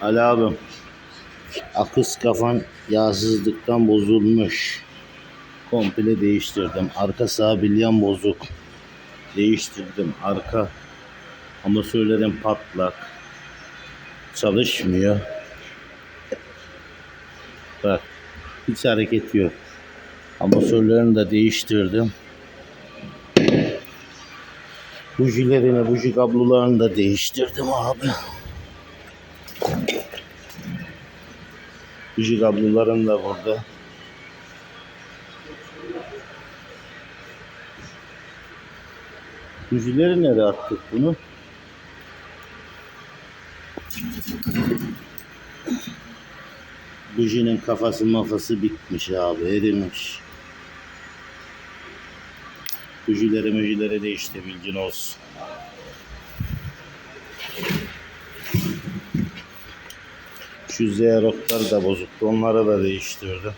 Ali abim. Akış kafan yağsızlıktan bozulmuş. Komple değiştirdim. Arka sağ bilyan bozuk. Değiştirdim. Arka amatörlerim patlak. Çalışmıyor. Bak. Hiç hareket yok. Amatörlerini de değiştirdim. Bujilerini, buji kablolarını da değiştirdim abi. Buji kablolarım da burada. Bujileri nereye attık bunu? Bujinin kafası mafası bitmiş abi erimiş. Bujileri müjileri değişti bilgin olsun. Şu zerotlar da bozuktu. Onları da değiştirdim.